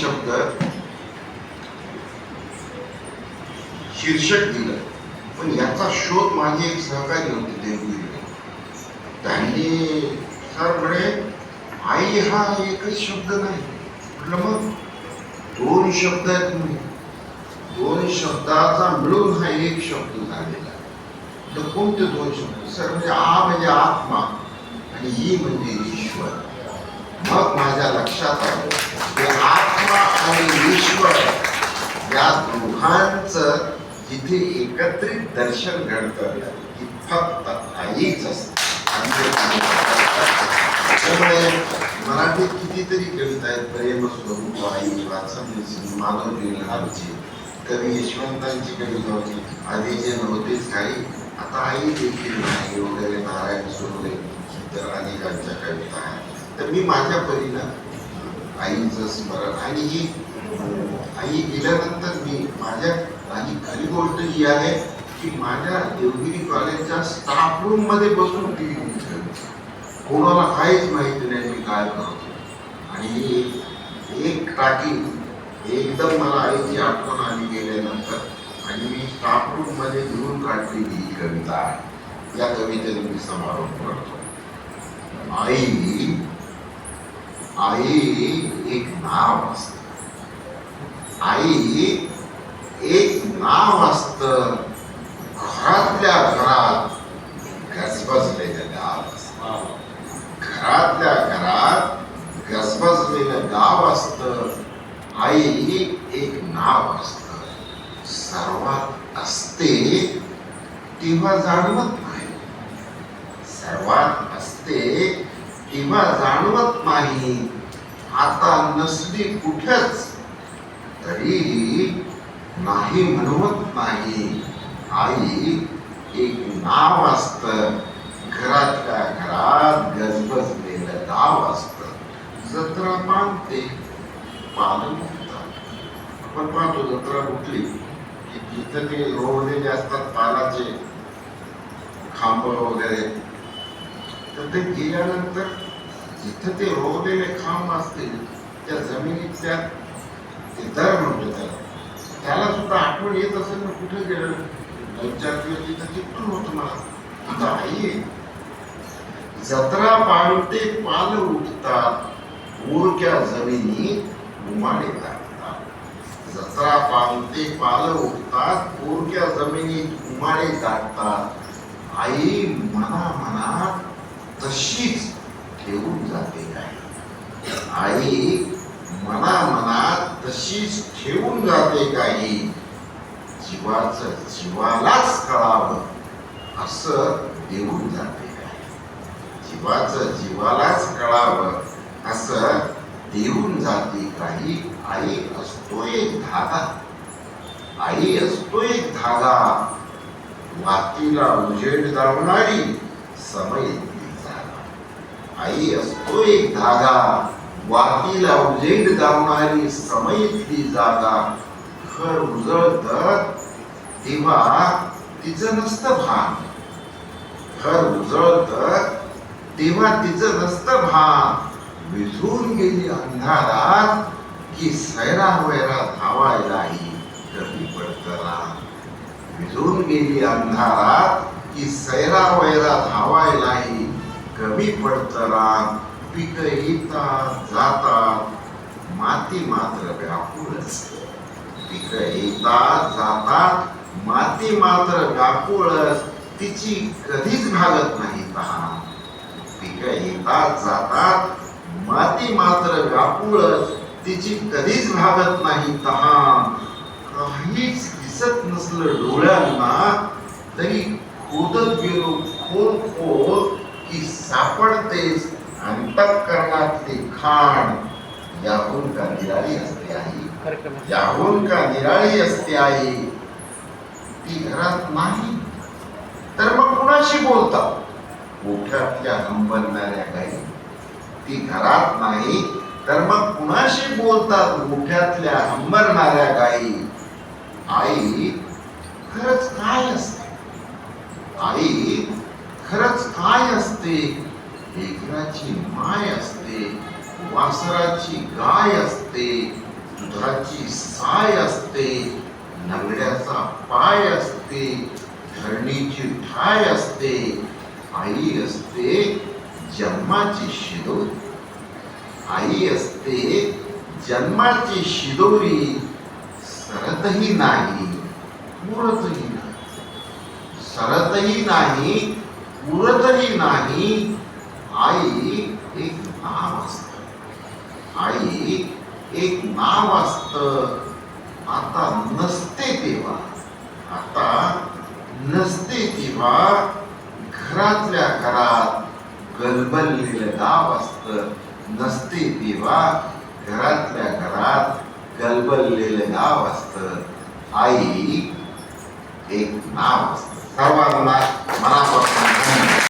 शब्द शीर्षक दिलं. पण याचा शोध माझे एक सहकारी होते देवगिरी. त्यांनी सर म्हणे आई हा एकच शब्द नाही. म्हटलं मग? दोन शब्द आहेत म्हणे. दोन शब्दाचा मिळून हा एक शब्द झालेला तर कोणते दोन शब्द? सर म्हणजे आ म्हणजे आत्मा आणि ई म्हणजे ईश्वर. मग माझ्या लक्षात आलं की आत्मा आणि ईश्वर या दोघांचं जिथे एकत्रित दर्शन घडतं ती फक्त आईच असते. म्हणजे त्यामुळे मराठीत कितीतरी कविता आहेत प्रेम स्वरूप आई वाचन माधव लहानची कवी यशवंतांची कविता होती आधी जे नव्हतेच काही आता आई देखील नाही वगैरे नारायण सुर्वे इतर अनेकांच्या कविता आहेत. तर मी माझ्या परीनं आईचं स्मरण. आणि ही आई गेल्यानंतर मी माझ्या आणि खरी गोष्ट ही आहे की माझ्या देवगिरी कॉलेजच्या स्टाफ रूममध्ये बसून टी व्ही कोणाला काहीच माहिती नाही मी काय करतो. आणि एक टाकी एकदम मला आईची आठवण आली गेल्यानंतर आणि मी स्टाफ रूममध्ये घेऊन काढलेली ही कविता. आहे या कवितेने मी समारोप करतो. आई आई एक नाव असत. आई एक नाव असत. घरातल्या घरात गजबजलेलं गाव असत. घरातल्या घरात गजबजलेलं गाव असत. आई एक नाव असत. सर्वात असते तेव्हा जाणवत नाही. सर्वात असते तेव्हा जाणवत नाही. आता नसली कुठेच तरी नाही म्हणवत नाही. आई एक नाव असत. घरातल्या घरात गजबजलेलं गाव असत. जत्रा मानते पालन होतात आपण पाहतो जत्रा कुठली? की तिथं ते रोवलेले असतात पालाचे. खांब वगैरे. तर ते गेल्यानंतर जिथं ते रोवलेले खांब असतील त्या जमिनीतल्या ते दर म्हणतो त्याला त्याला सुद्धा आठवण येत असेल ना कुठे गेलं? दोन चार दिवस तिथं चित्तून होतं मला. आता आई जत्रा पाळते पाल उठतात ऊरक्या जमिनी उमाडे दाखतात जत्रा पाळते पाल उठतात उरक्या जमिनीत उमाडे टाकतात. आई मना मनात तशीच ठेवून जाते काय आई मना मनात तशीच ठेवून जाते काही जीवाच जीवालाच कळावं असं देऊन जाते काय जीवाचं जीवालाच कळावं असं देऊन जाते काही आई असतो एक धागा आई असतो एक धागा मातीला उजेड जावणारी समय आई असतो एक धागा. वातीला उजेड दावणारी समयतली जागा. खर उजळत तेव्हा तिचं नसतं भान. खर उजळत तेव्हा तिचं नसतं भान. विझून गेली अंधारात की सैरा वैरा धावायलाही कमी पडतं विझून गेली अंधारात की सैरा वैरा धावायलाही कमी पडतं रान पिक येतात जातात माती मात्र व्याकुळ असते. पिक येतात जातात माती मात्र व्याकुळ तिची कधीच भागत नाही तहान. पिक येतात जातात माती मात्र व्याकुळ तिची कधीच भागत नाही तहान. काहीच दिसत नसलं डोळ्यांना तरी खोदत गेलो खोल खोल की सापडतेच अंतःकरणातली खाण याहून का निराळी असते आई? याहून का निराळी असते आई? ती घरात नाही. तर मग कुणाशी बोलतात मोठ्यातल्या हंबरणाऱ्या गाई ती घरात नाही तर मग कुणाशी बोलतात मोठ्यातल्या हंबरणाऱ्या गाई आई खरंच काय असते? आई खरंच काय असते. लेकराची माय असते. वासराची गाय असते. दुधाची साय असते. नगड्याचा पाय असते. धरणीची ठाय असते. आई असते जन्माची शिदोरी. आई असते जन्माची शिदोरी. सरतही नाही पुरतही नाही. सरतही नाही पुरतही नाही. आई एक नाव असत. आई एक नाव असत. आता नसते तेव्हा. आता नसते तेव्हा घरातल्या घरात गलबललेलं गाव असत. नसते तेव्हा घरातल्या घरात गलबललेलं गाव असत. आई एक नाव असत. తర్వాత మన